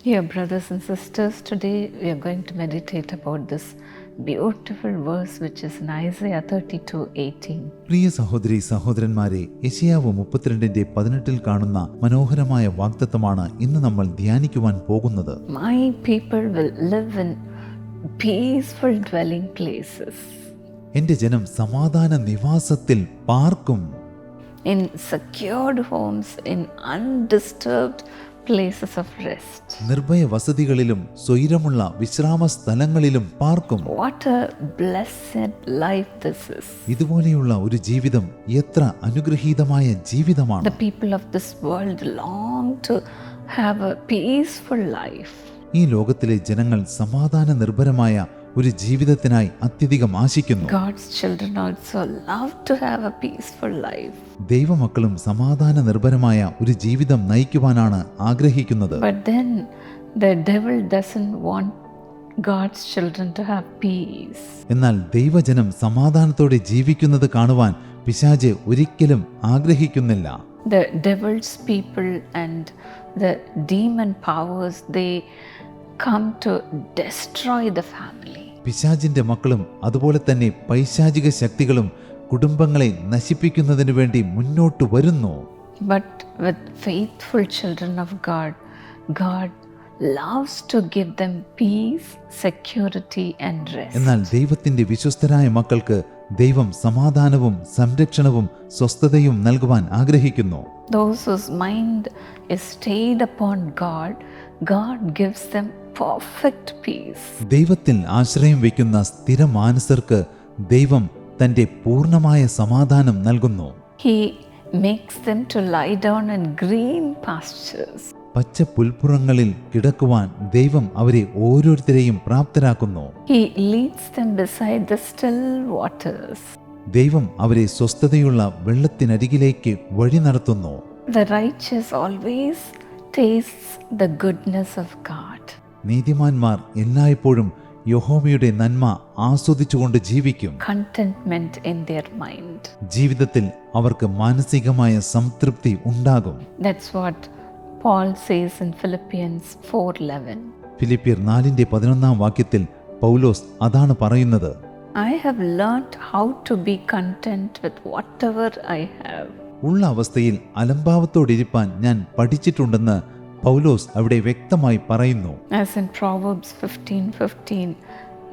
Dear brothers and sisters, today we are going to meditate about this beautiful verse which is in Isaiah 32 18. പ്രിയ സഹോദരി സഹോദരന്മാരെ യശയാവ് മുപ്പത്തിരണ്ടിന്റെ പതിനെട്ടിൽ കാണുന്ന മനോഹരമായ വാഗ്ദത്തമാണ് ഇന്ന് നമ്മൾ ധ്യാനിക്കുവാൻ പോകുന്നത് My people will live in peaceful dwelling places, എന്റെ ജനം സമാധാന നിവാസത്തിൽ പാർക്കും in secured homes, in undisturbed places of rest. Nirbhaya വസതികളിലും സ്വൈരമുള്ള വിശ്രാമ സ്ഥലങ്ങളിലും പാർക്കും What a blessed life this is. ഇതുപോലെയുള്ള ഒരു ജീവിതം എത്ര അനുഗ്രഹീതമായ ജീവിതമാണ് The people of this world long to have a peaceful life. ഈ ലോകത്തിലെ ജനങ്ങൾ സമാധാന നിർഭരമായ ഒരു ജീവിതത്തിനായി അത്യധികം ആശിക്കുന്നു God's children also love to have a peaceful life. ദൈവമക്കളും സമാധാന നിർഭരമായ ഒരു ജീവിതം നയിക്കുവാനാണ് ആഗ്രഹിക്കുന്നത് But then the devil doesn't want God's children to have peace. എന്നാൽ ദൈവജനം സമാധാനത്തോടെ ജീവിക്കുന്നത് കാണുവാൻ പിശാജ് ഒരിക്കലും ആഗ്രഹിക്കുന്നില്ല The devil's people and the demon powers they come to destroy the family. പിശാജിന്റെ മക്കളും അതുപോലെ തന്നെ പൈശാചിക ശക്തികളും കുടുംബങ്ങളെ നശിപ്പിക്കുന്നതിന് വേണ്ടി മുന്നോട്ട് വരുന്നു but with faithful of loves to give security and. എന്നാൽ ദൈവത്തിന്റെ വിശ്വസ്തരായ മക്കൾക്ക് ദൈവം സമാധാനവും സംരക്ഷണവും സ്വസ്ഥതയും നൽകുവാൻ ആഗ്രഹിക്കുന്നു mind whose stayed stayed upon God, God perfect peace. ദൈവത്തിൽ ആശ്രയം വയ്ക്കുന്ന സ്ഥിരമാനസർക്ക് ദൈവം തന്റെ പൂർണമായ സമാധാനം നൽകുന്നു He makes them to lie down in green pastures. പച്ച പുൽപ്പുറങ്ങളിൽ കിടക്കുവാൻ ദൈവം അവരെ ഓരോരുത്തരെയും പ്രാപ്തരാക്കുന്നു He leads them beside the still waters. ദൈവം അവരെ സ്വസ്ഥതയുള്ള വെള്ളത്തിനരികിലേക്ക് വഴി നടത്തുന്നു The righteous always tastes the goodness of God. നീതിമാന്മാർ എല്ലായ്പ്പോഴും യഹോവയുടെ നന്മ ആസ്വദിച്ചുകൊണ്ട് ജീവിക്കും Contentment in their mind. ജീവിതത്തിൽ അവർക്ക് മാനസികമായ സംതൃപ്തി ഉണ്ടാകും That's what Paul says in Philippians 4:11. ഫിലിപ്പിയർ നാലിന്റെ പതിനൊന്നാം വാക്യത്തിൽ പൗലോസ് അതാണ് പറയുന്നത് I have learnt how to be content with whatever I have. ഉള്ള അവസ്ഥയിൽ അലംഭാവത്തോടിരിപ്പാൻ ഞാൻ പഠിച്ചിട്ടുണ്ടെന്ന് പൗലോസ് അവിടെ വ്യക്തമായി പറയുന്നു As in Proverbs 15:15,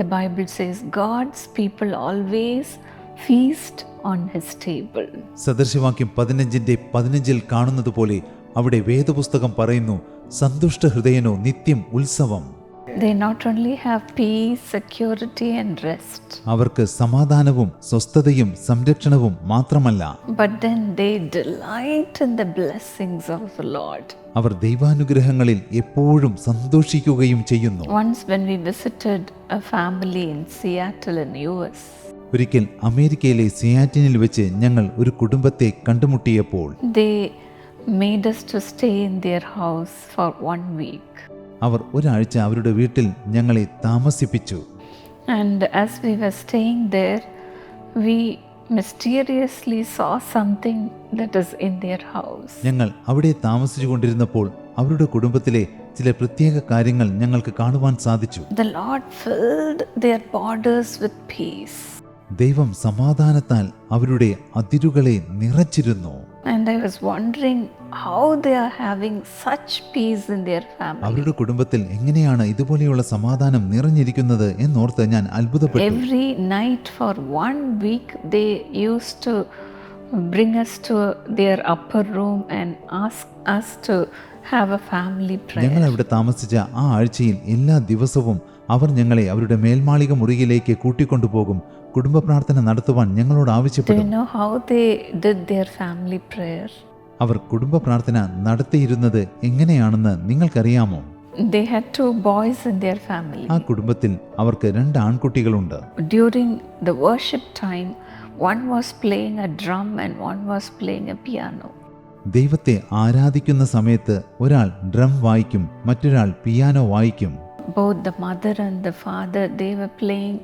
the Bible says, God's people always feast on his table. സദൃശവാക്യം പതിനഞ്ചിന്റെ പതിനഞ്ചിൽ കാണുന്നത് പോലെ അവിടെ വേദപുസ്തകം പറയുന്നു സന്തുഷ്ട ഹൃദയനോ നിത്യം ഉത്സവം They not only have peace, security, and rest, അവർക്ക് സമാധാനവും സ്വസ്ഥതയും സംരക്ഷണവും മാത്രമല്ല but then they delight in the blessings of the Lord. അവർ ദൈവാനുഗ്രഹങ്ങളിൽ എപ്പോഴും സന്തോഷിക്കുകയും ചെയ്യുന്നു Once, when we visited a family in Seattle, in US, ഒരിക്കൽ അമേരിക്കയിലെ സിയാറ്റിനിൽ വെച്ച് ഞങ്ങൾ ഒരു കുടുംബത്തെ കണ്ടുമുട്ടിയപ്പോൾ they made us to stay in their house for one week. അവർ ഒരാഴ്ച അവരുടെ വീട്ടിൽ ഞങ്ങളെ താമസിപ്പിച്ചു. And as we were staying there we mysteriously saw something that is in their house ഞങ്ങൾ അവിടെ താമസിച്ചു കൊണ്ടിരുന്നപ്പോൾ അവരുടെ കുടുംബത്തിലെ ചില പ്രത്യേക കാര്യങ്ങൾ ഞങ്ങൾക്ക് കാണുവാൻ സാധിച്ചു. The lord filled their borders with peace ദൈവം സമാധാനത്താൽ അവരുടെ അതിരുകളെ നിറച്ചിരുന്നു. And I was wondering how they are having such peace in their family. അവരുടെ കുടുംബത്തിൽ എങ്ങനെയാണ് ഇതുപോലെയുള്ള സമാധാനം നിറഞ്ഞിരിക്കുന്നത് എന്നോർത്ത് ഞാൻ അത്ഭുതപ്പെട്ടു Every night for one week, they used to bring us to their upper room and ask us to have a family prayer. ഞങ്ങൾ അവിടെ താമസിച്ച ആ ആഴ്ചയിൽ എല്ലാ ദിവസവും അവർ ഞങ്ങളെ അവരുടെ മേൽമാളിക മുറിയിലേക്ക് കൂട്ടിക്കൊണ്ടുപോകും കുടുംബ പ്രാർത്ഥന നടത്തുവാൻ ഞങ്ങളോട് Do you ആവശ്യപ്പെടും know how they did their family prayer? അവർ കുടുംബ പ്രാർത്ഥന നടത്തിയിരുന്നത് എങ്ങനെയാണെന്ന് നിങ്ങൾക്കറിയാമോ They had two boys in their family. ആ കുടുംബത്തിൽ അവർക്ക് രണ്ട് ആൺകുട്ടികളുണ്ട് During the worship time, one was playing a drum and one was playing a piano. ദൈവത്തെ ആരാധിക്കുന്ന സമയത്ത് ഒരാൾ ഡ്രം വായിക്കും മറ്റൊരാൾ പിയാനോ വായിക്കും Both the mother and the father, they were playing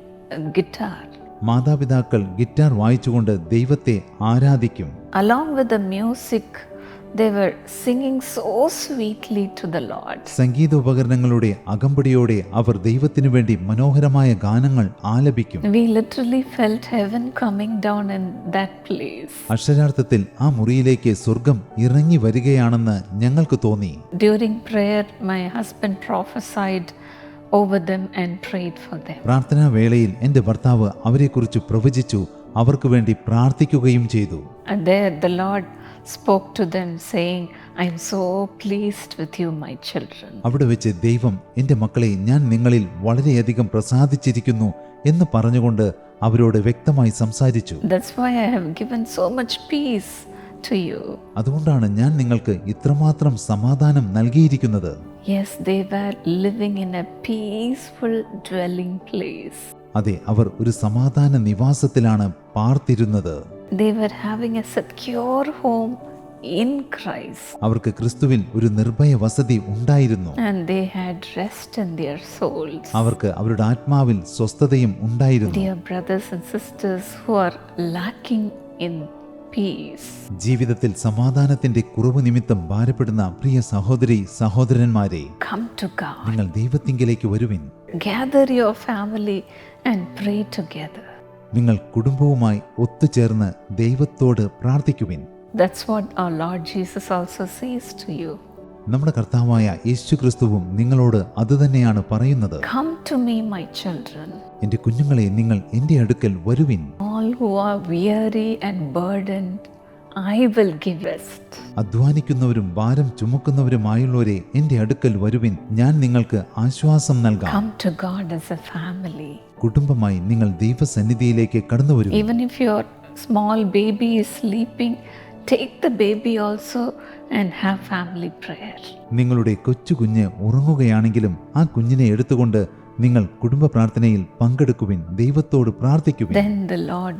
guitar. മാതാപിതാക്കൾ ഗിറ്റാർ വായിച്ചുകൊണ്ട് ദൈവത്തെ ആരാധിക്കും Along with the music, They were singing so sweetly to the Lord. സംഗീത ഉപകരണങ്ങളുടെ അകമ്പടിയോടെ അവർ ദൈവത്തിനു വേണ്ടി മനോഹരമായ ഗാനങ്ങൾ ആലപിക്കും We literally felt heaven coming down in that place. അക്ഷരാർത്ഥത്തിൽ ആ മുറിയിലേക്ക് സ്വർഗം ഇറങ്ങി വരികയാണെന്ന് ഞങ്ങൾക്ക് തോന്നി During prayer, my husband prophesied over them and prayed for them. പ്രാർത്ഥനാ വേളയിൽ എന്റെ ഭർത്താവ് അവരെക്കുറിച്ച് പ്രവചിച്ചു അവർക്ക് വേണ്ടി പ്രാർത്ഥിക്കുകയും ചെയ്തു And there the Lord spoke to them, saying, I am so pleased with you, my children. അവിടെ വെച്ച് ദൈവം എന്റെ മക്കളെ ഞാൻ നിങ്ങളിൽ വളരെയധികം പ്രസാദിച്ചിരിക്കുന്നു എന്ന് പറഞ്ഞുകൊണ്ട് അവരോട് വ്യക്തമായി സംസാരിച്ചു That's why I have given so much peace to you. അതുകൊണ്ടാണ് ഞാൻ നിങ്ങൾക്ക് ഇത്രമാത്രം സമാധാനം നൽകിയിരിക്കുന്നത് Yes, they were living in a peaceful dwelling place. അതെ അവർ ഒരു സമാധാന നിവാസത്തിലാണ് പാർത്തിരുന്നത് They were having a secure home in Christ അവർക്ക് ക്രിസ്തുവിൽ ഒരു നിർഭയ വസതി ഉണ്ടായിരുന്നു and they had rest in their souls. അവർക്ക് അവരുടെ ആത്മാവിൽ സ്വസ്ഥതയും ഉണ്ടായിരുന്നു Dear brothers and sisters who are lacking in ജീവിതത്തിൽ സമാധാനത്തിന്റെ കുറവ് നിമിത്തം ഭാരപ്പെടുന്ന പ്രിയ സഹോദരി സഹോദരന്മാരെ. നിങ്ങൾ ദൈവത്തിങ്കിലേക്ക് വരുവിൻ Gather your family and pray together. നിങ്ങൾ കുടുംബവുമായി ഒത്തുചേർന്ന് ദൈവത്തോട് പ്രാർത്ഥിക്കുവിൻ That's what our Lord Jesus also says to you. നമ്മുടെ കർത്താവായ യേശു ക്രിസ്തുവും നിങ്ങളോട് അതുതന്നെയാണ് പറയുന്നത് Come to me, my children, എന്റെ കുഞ്ഞുങ്ങളെ നിങ്ങൾ എന്റെ അടുക്കൽ വരുവിൻ who are weary and burdened, I will give rest. അധ്വാനിക്കുന്നവരും ഭാരം ചുമക്കുന്നവരുമായുള്ളവരെ എന്റെ അടുക്കൽ വരുവിൻ ഞാൻ നിങ്ങൾക്ക് ആശ്വാസം നൽകാം Come to God as a family. കുടുംബമായി നിങ്ങൾ ദൈവസന്നിധിയിലേക്ക് കടന്നു വരും Even if your small baby is sleeping, take the baby also and have family prayer. നിങ്ങളുടെ കൊച്ചു കുഞ്ഞ് ഉറങ്ങുകയാണെങ്കിലും ആ കുഞ്ഞിനെ എടുത്തുകൊണ്ട് നിങ്ങൾ കുടുംബ പ്രാർത്ഥനയിൽ പങ്കെടുക്കുവിൻ ദൈവത്തോട് പ്രാർത്ഥിക്കുവിൻ Then the Lord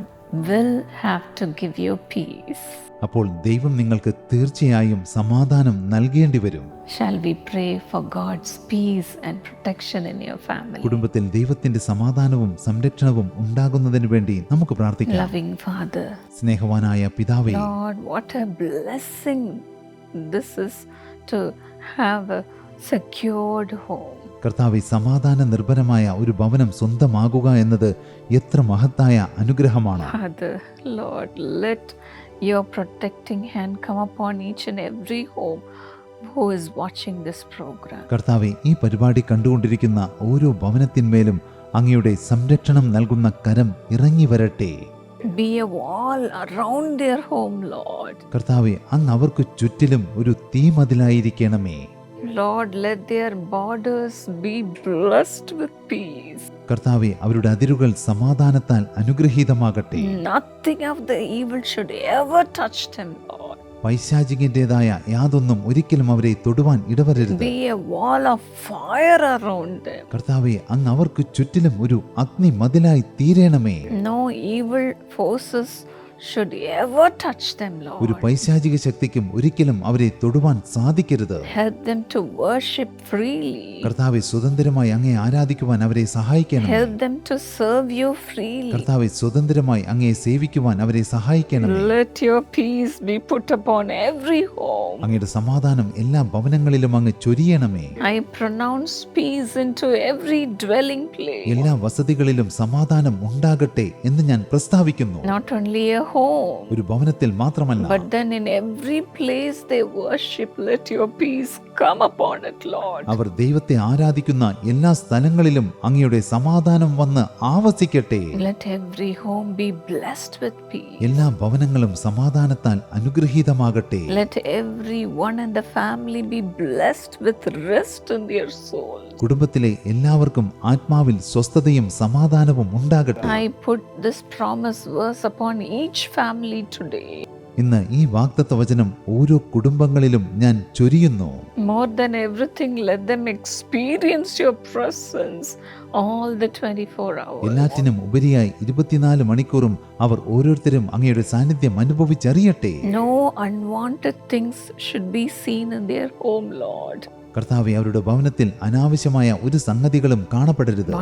will have to give you peace. അപ്പോൾ ദൈവം നിങ്ങൾക്ക് തീർച്ചയായും സമാധാനം നൽകേണ്ടി വരും Shall we pray for God's peace and protection in your family? കുടുംബത്തിൽ ദൈവത്തിന്റെ സമാധാനവും സംരക്ഷണവും ഉണ്ടാകുന്നതിന് വേണ്ടി നമുക്ക് പ്രാർത്ഥിക്കാം Loving Father, സ്നേഹവാനായ പിതാവേ Lord, what a blessing this is to have a secured home. കർത്താവെ സമാധാന നിർഭരമായ ഒരു ഭവനം സ്വന്തമാകുക എന്നത് എത്ര മഹത്തായ അനുഗ്രഹമാണ് your protecting hand come upon each and every home who is watching this program. കർത്താവെ ഈ പരിപാടി കണ്ടുകൊണ്ടിരിക്കുന്ന ഓരോ ഭവനത്തിന്മേലും അങ്ങയുടെ സംരക്ഷണം നൽകുന്ന കരം ഇറങ്ങി വരട്ടെ Be a wall around their home, Lord. കർത്താവെ അങ്ങ് അവർക്ക് ചുറ്റിലും ഒരു തീമതിലായിരിക്കണമേ Lord, let their borders be blessed with peace. കർത്താവെ അവരുടെ അതിരുകൾ സമാധാനത്താൽ അനുഗ്രഹീതമാകട്ടെ Nothing of the evil should ever touch them, Lord. പൈശാചികന്റേതായ യാതൊന്നും ഒരിക്കലും അവരെ തൊടുവാൻ ഇടവരരുത് Be a wall of fire around them. കർത്താവെ അങ്ങ് അവർക്ക് ചുറ്റിലും ഒരു അഗ്നി മതിലായി തീരണമേ No evil forces should ever touch them, ഒരു പൈശാചിക ശക്തിക്കും ഒരിക്കലും അവരെ തൊടുവാൻ സാധിക്കരുത് Help them to worship freely. കർത്താവെ സ്വതന്ത്രമായി അങ്ങേ ആരാധിക്കുവാൻ അവരെ സഹായിക്കണം Help them to serve you freely. കർത്താവെ സ്വതന്ത്രമായി അങ്ങേ സേവിക്കുവാൻ അവരെ സഹായിക്കണം Let your peace be put upon every home. അങ്ങയുടെ സമാധാനം എല്ലാ ഭവനങ്ങളിലും അങ്ങ് ചൊരിയണമേ I pronounce peace into every dwelling place. എല്ലാ വസതികളിലും സമാധാനം ഉണ്ടാകട്ടെ എന്ന് ഞാൻ പ്രസ്താവിക്കുന്നു Not only a home, ഒരു ഭവനത്തിൽ മാത്രമല്ല but then in every place they worship, let your peace come upon it, Lord. അവർ ദൈവത്തെ ആരാധിക്കുന്ന എല്ലാ സ്ഥലങ്ങളിലും അങ്ങയുടെ സമാധാനം വന്ന് ആവസിക്കട്ടെ Let every home be blessed with peace. എല്ലാ ഭവനങ്ങളും സമാധാനത്താൽ അനുഗ്രഹീതമാകട്ടെ Let everyone in the family be blessed with rest in their soul. കുടുംബത്തിലെ എല്ലാവർക്കും ആത്മാവിൽ സ്വസ്ഥതയും സമാധാനവും ഉണ്ടാകട്ടെ I put this promise verse upon each family today. ഇന്ന് ഈ വാഗ്ദത്ത വചനം ഓരോ കുടുംബങ്ങളിലും ഞാൻ ചൊരിയുന്നു More than everything, let them experience your presence all the 24 hours. എല്ലാറ്റിനും ഉപരിയായി ഇരുപത്തിനാല് മണിക്കൂറും അവർ ഓരോരുത്തരും അങ്ങയുടെ സാന്നിധ്യം അനുഭവിച്ചറിയട്ടെ No unwanted things should be seen in their home, Lord. കർത്താവെ അവരുടെ ഭവനത്തിൽ അനാവശ്യമായ ഒരു സംഗതികളും കാണപ്പെടരുത്.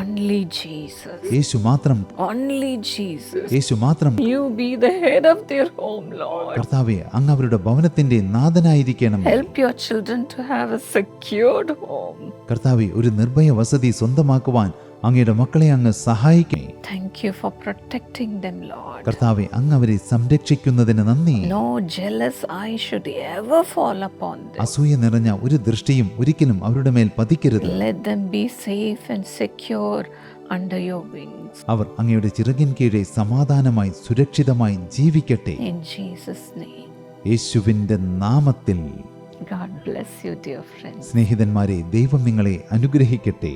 യേശു മാത്രം. യേശു മാത്രം. കർത്താവെ അങ്ങ് അവരുടെ ഭവനത്തിന്റെ നാഥനായിരിക്കണം. കർത്താവെ ഒരു നിർഭയ വസതി സ്വന്തമാക്കുവാൻ അങ്ങയുടെ മക്കളെ അങ്ങ് സഹായിക്കണേ thank you for protecting them, lord കർത്താവെ അങ്ങ് അവരെ സംരക്ഷിക്കുന്നതിന് നന്ദി. No jealous eye should ever fall upon them. അസൂയ നിറഞ്ഞ ഒരു ദൃഷ്ടിയും ഒരിക്കലും അവരുടെ മേൽ പതിക്കരുത്. Let them be safe and secure under your wings. അവർ അങ്ങയുടെ ചിറകിൻ കീഴെ സമാധാനമായി സുരക്ഷിതമായി ജീവിക്കട്ടെ. ഇൻ ജീസസ് നെയിം യേശുവിന്റെ നാമത്തിൽ. God bless you, dear friends. സ്നേഹിതന്മാരെ ദൈവം നിങ്ങളെ അനുഗ്രഹിക്കട്ടെ.